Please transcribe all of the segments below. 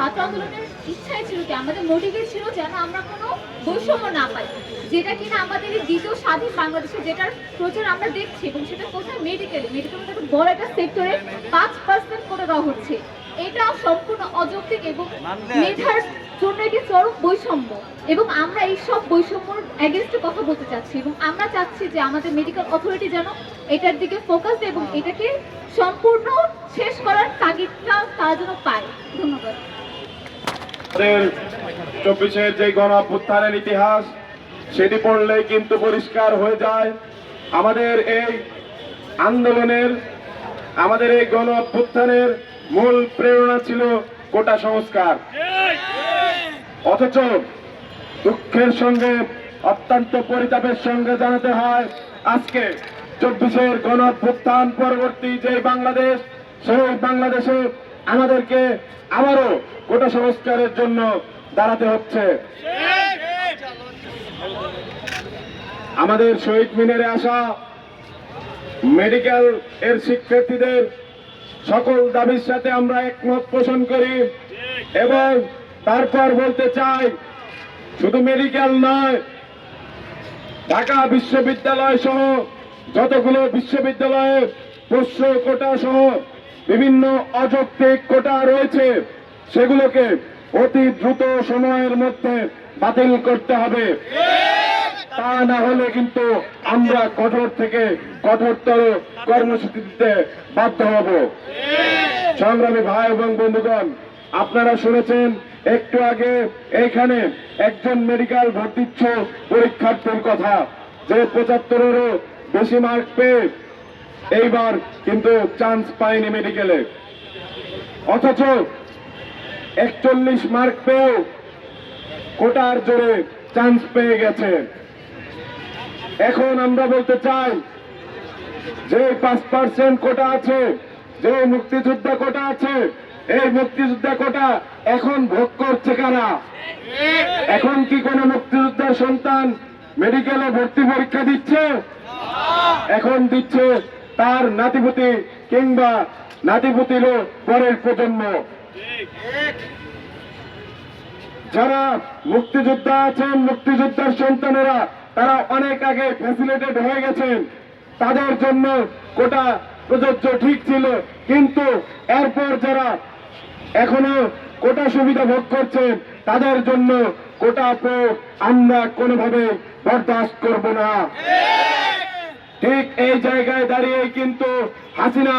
ছাত্র আন্দোলনের ইচ্ছাই ছিল কি? আমাদের মোটিভে ছিল যেন আমরা কোনো বৈষম্য না পাই যেটা কিনা আমাদের এই দ্বিতীয় স্বাধীন বাংলাদেশে যেটার প্রচার আমরা দেখছি এবং সেটা কোথায়? মেডিকেল মেডিকেল মধ্যে বড় একটা সেক্টরে পাঁচ পার্সেন্ট করে দেওয়া হচ্ছে। এটা সম্পূর্ণ অযৌক্তিক এবং মেধার জন্য এটি চরম বৈষম্য এবং আমরা এই সব বৈষম্যর অ্যাগেনস্টে কথা বলতে চাচ্ছি এবং আমরা চাচ্ছি যে আমাদের মেডিকেল অথরিটি যেন এটার দিকে ফোকাস দেয় এবং এটাকে সম্পূর্ণ শেষ করার তাগিদটা তারা যেন পায়। ধন্যবাদ। চব্বিশের যে গণ অভ্যুত্থানের ইতিহাস, সেটি পড়লেই কিন্তু পরিষ্কার হয়ে যায়। আমাদের এই আন্দোলনের, আমাদের এই গণ অভ্যুত্থানের মূল প্রেরণা ছিল কোটা সংস্কার। অথচ দুঃখের সঙ্গে, অত্যন্ত পরিতাপের সঙ্গে জানাতে হয়, আজকে চব্বিশের গণ অভ্যুত্থান পরবর্তী যে বাংলাদেশ, সেই বাংলাদেশে আমাদেরকে আবারও কোটা সংস্কারের জন্য দাঁড়াতে হচ্ছে। আমাদের শহীদ মিনারে আসা মেডিকেল এর শিক্ষার্থীদের সকল দাবির সাথে আমরা একমত পোষণ করি এবং তারপর বলতে চাই, শুধু মেডিকেল নয়, ঢাকা বিশ্ববিদ্যালয় সহ যতগুলো বিশ্ববিদ্যালয়ে পোষ্য কোটা সহ বিভিন্ন অযৌক্তিক কোটা রয়েছে, সেগুলোকে অতি দ্রুত সময়ের মধ্যে বাতিল করতে হবে। তা না হলে কিন্তু আমরা কঠোর থেকে কঠোরতর কর্মসূচি দিতে বাধ্য হব। সংগ্রামী ভাই এবং বন্ধুগণ, আপনারা শুনেছেন, একটু আগে এইখানে একজন মেডিকেল ভর্তিচ্ছ পরীক্ষার্থীর কথা। যে পঁচাত্তরেরও বেশি মার্ক পেয়ে এইবার কিন্তু চান্স পায়নি মেডিকেলে অথচ একচল্লিশ মার্ক পেয়েও কোটার জোরে চান্স পেয়ে গেছে। এখন আমরা বলতে চাই যে পাঁচ পার্সেন্ট কোটা আছে যে মুক্তিযোদ্ধা কোটা আছে এই মুক্তিযোদ্ধা কোটা এখন ভোগ করছে কারা? এখন কি কোনো মুক্তিযোদ্ধার সন্তান মেডিকেলে ভর্তি পরীক্ষা দিচ্ছে? এখন দিচ্ছে তার নাতিপুতি কিংবা নাতিপুতিরও পরের প্রজন্ম। যারা মুক্তিযোদ্ধা আছেন, মুক্তিযোদ্ধার সন্তানেরা, তারা অনেক আগে ফ্যাসিলিটেড হয়ে গেছেন। তাদের জন্য কোটা প্রযোজ্য ঠিক ছিল। কিন্তু এরপর যারা এখনও কোটা সুবিধা ভোগ করছেন, তাদের জন্য কোটা প্রয়োগ আমরা কোনোভাবে বরদাস্ত করব না। ঠিক এই জায়গায় দাঁড়িয়ে কিন্তু হাসিনা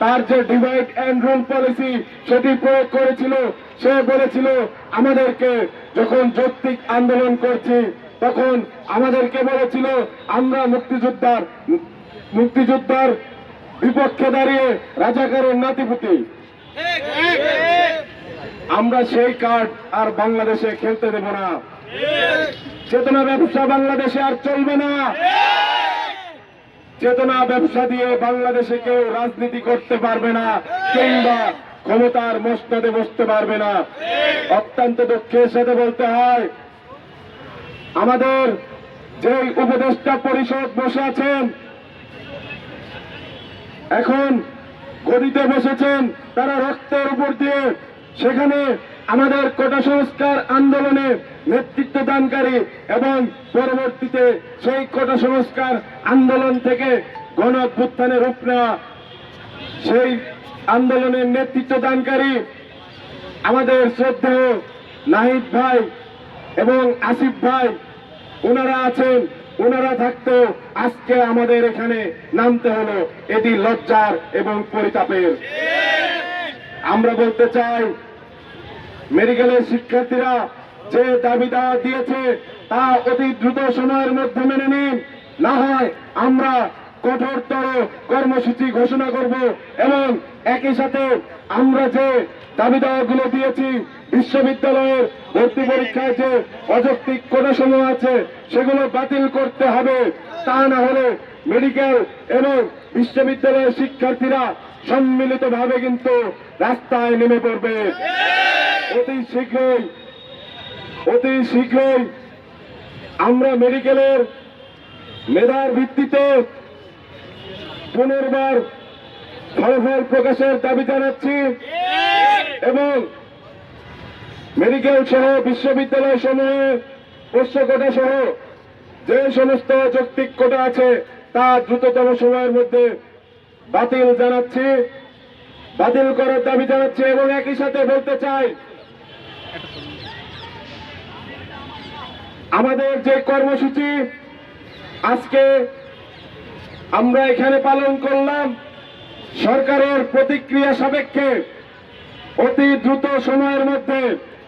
তার যে ডিভাইড অ্যান্ড রুল পলিসি সেটি প্রয়োগ করেছিল সে বলেছিল আমাদেরকে যখন যৌক্তিক আন্দোলন করছি তখন আমাদেরকে বলেছিল আমরা মুক্তিযোদ্ধার মুক্তিযোদ্ধার বিপক্ষে দাঁড়িয়ে রাজাকারের নাতিপুতি। আমরা সেই কার্ড আর বাংলাদেশে খেলতে দেব না। চেতনা ব্যবসা বাংলাদেশে আর চলবে না। চেতনা ব্যবসা দিয়ে বাংলাদেশে কেউ রাজনীতি করতে পারবে না, কিংবা ক্ষমতার মস্তদে বসতে পারবে না। অত্যন্ত দুঃখের সাথে বলতে হয়, আমাদের যে উপদেষ্টা পরিষদ বসে আছেন, এখন গদিতে বসেছেন, তারা রক্তের উপর দিয়ে সেখানে আমাদের কোটা সংস্কার আন্দোলনে নেতৃত্ব দানকারী এবং পরবর্তীতে সেই কোটা সংস্কার আন্দোলন থেকে গণ অভ্যুত্থানের রূপ নেওয়া সেই আন্দোলনের নেতৃত্ব দানকারী আমাদের শ্রদ্ধেয় নাহিদ ভাই এবং আসিফ ভাই ওনারা আছেন ওনারা থাকতো আজকে আমাদের এখানে নামতে হলো এটি লজ্জার এবং পরিতাপের। আমরা বলতে চাই মেডিকেলের শিক্ষার্থীরা যে দাবি দাওয়া দিয়েছে, তা অতি দ্রুত সময়ের মধ্যে মেনে নিন। না হয় আমরা কঠোরতর কর্মসূচি ঘোষণা করব এবং একই সাথে আমরা যে দাবি দাওয়াগুলো দিয়েছি, বিশ্ববিদ্যালয়ের ভর্তি পরীক্ষায় যে অযৌক্তিক কোটা সমূহ আছে, সেগুলো বাতিল করতে হবে। তা না হলে মেডিকেল এবং বিশ্ববিদ্যালয়ের শিক্ষার্থীরা সম্মিলিতভাবে কিন্তু রাস্তায় নেমে পড়বে। অতি শীঘ্রই অতি শীঘ্রই আমরা মেডিকেলের মেধার ভিত্তিতে পুনর্বার ফলাফল প্রকাশের দাবি জানাচ্ছি এবং মেডিকেল সহ বিশ্ববিদ্যালয় সমূহে পোষ্য কোটা সহ যে সমস্ত যৌক্তিক কোটা আছে তা দ্রুততম সময়ের মধ্যে বাতিল জানাচ্ছি, বাতিল করার দাবি জানাচ্ছি এবং একই সাথে বলতে চাই আমাদের যে কর্মসূচি আজকে আমরা এখানে পালন করলাম সরকারের প্রতিক্রিয়া সাপেক্ষে অতি দ্রুত সময়ের মধ্যে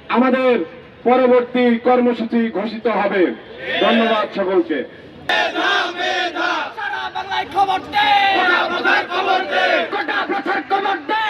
আমাদের পরবর্তী কর্মসূচি ঘোষিত হবে। ধন্যবাদ সকলকে। সারা বাংলায় খবর দে। খবর দে। গোটা প্রচার খবর দে।